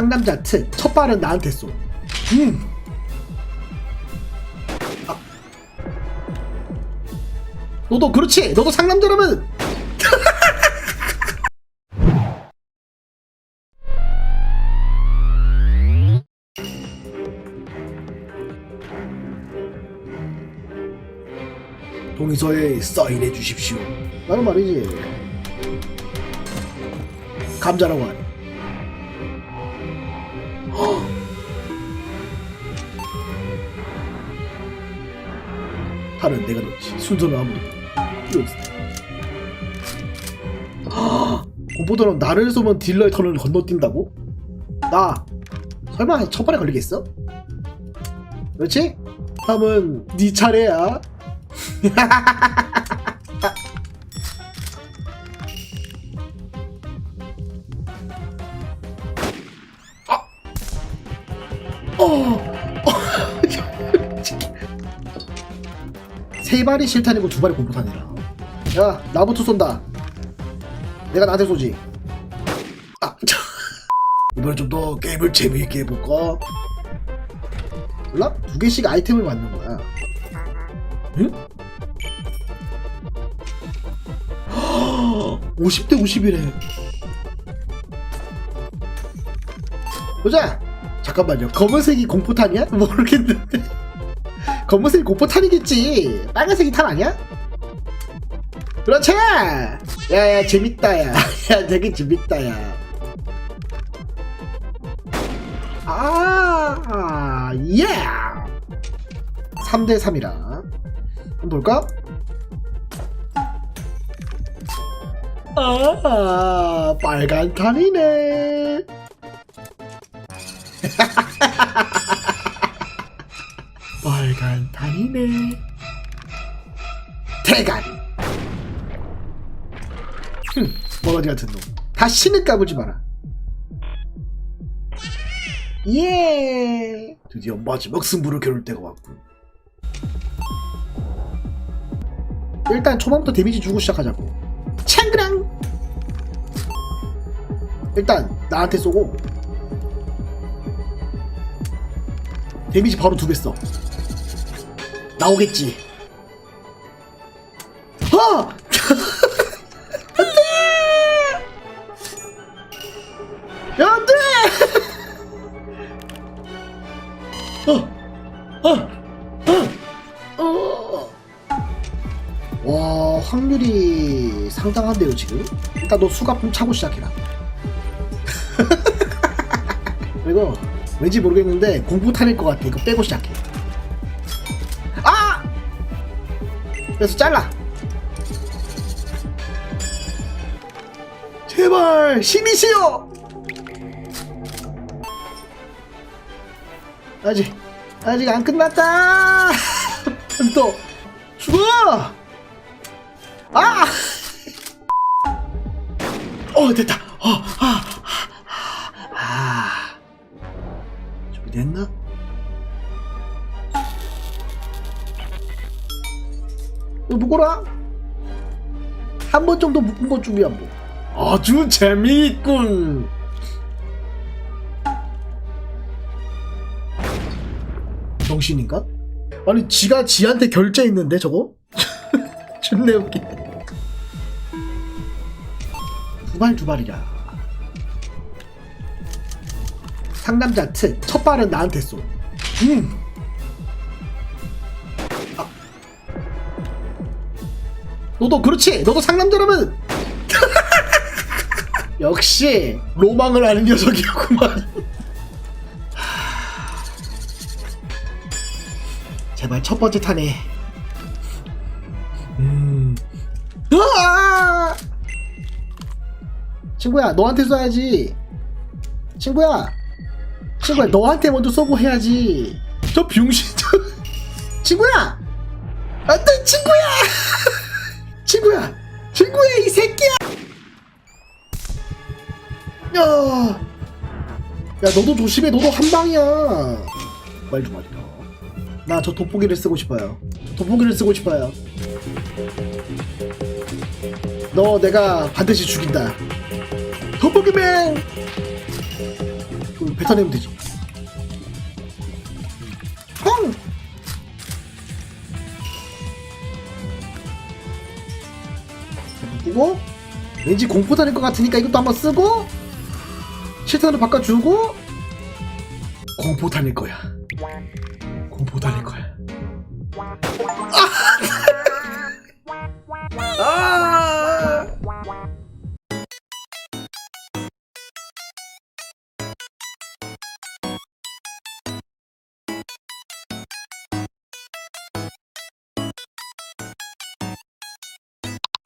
상남자 특. 첫 발은 나한테 쏘. 음. 아. 너도 그렇지. 너도 상남자라면. 동의서에 사인해 주십시오. 나는 말이지. 감자라고 하네. 팔은 내가 넣지. 순서는 아무도 필요 없어. 헉! 공포도는 나를 쏘면 딜러의 턴을 건너뛴다고? 나 설마 첫 발에 걸리겠어? 그렇지? 다음은 네 차례야. 어. 세 발이 실탄이고 두 발이 공포탄이라. 야, 나부터 쏜다. 내가 나한테 쏘지. 아, 참. 이번엔 좀 더 게임을 재미있게 해볼까? 몰라? 두 개씩 아이템을 받는 거야. 응? 50대 50이래. 보자. 잠깐만요. 검은색이 공포탄이야? 모르겠는데. 검은색이 공포탄이겠지. 빨간색이 탄 아니야? 그렇지. 야야 재밌다 야. 야 되게 재밌다 야. 아 예. 3대 3이라. 한번 볼까? 아, 빨간 탄이네. 빨간 탄이네. 대가리. 흠, 머가지 같은 놈. 다시는 까불지 마라. 예. 드디어 마지막 승부를 겨룰 때가 왔군. 일단 초반부터 데미지 주고 시작하자고. 챙그랑. 일단 나한테 쏘고 데미지 바로 두 배 써. 나오겠지. 아! 안돼! 야, 안돼! 어, 어, 어, 어. 와, 확률이 상당한데요, 지금? 일단 너 수갑 차고 시작해라. 그리고 왠지 모르겠는데 공포탄일 것 같아. 이거 빼고 시작해. 그래서 잘라. 제발 신이시여. 아직 아직 안 끝났다. 또 죽어. 아! 어 됐다. 어, 아, 아, 아. 준비됐나? 누구라? 한번 정도 묶은 것 준비 한 번. 아주 재미있군. 정신인가? 아니 지가 지한테 결제했는데 저거? 존내 웃기네. 두발 두발이라. 상남자 특. 첫 발은 나한테 쏘. 음. 너도 그렇지. 너도 상남자라면. 역시 로망을 아는 녀석이었구만. 하. 제발 첫 번째 탄에. 음. 으아! 친구야, 너한테 쏴야지. 친구야, 친구야, 너한테 먼저 쏘고 해야지. 저 병신, 저. 친구야! 안 돼, 친구야! 친구야! 친구야, 이 새끼야! 야! 야, 너도 조심해, 너도 한 방이야. 말 좀 하리라. 나저 돋보기를 쓰고 싶어요. 돋보기를 쓰고 싶어요. 너 내가 반드시 죽인다. 돋보기맨! 뱉어내면 되지. 쓰고 왠지 공포탄일 것 같으니까 이것도 한번 쓰고 실탄으로 바꿔주고 공포탄일 거야. 공포탄일 거야. 아!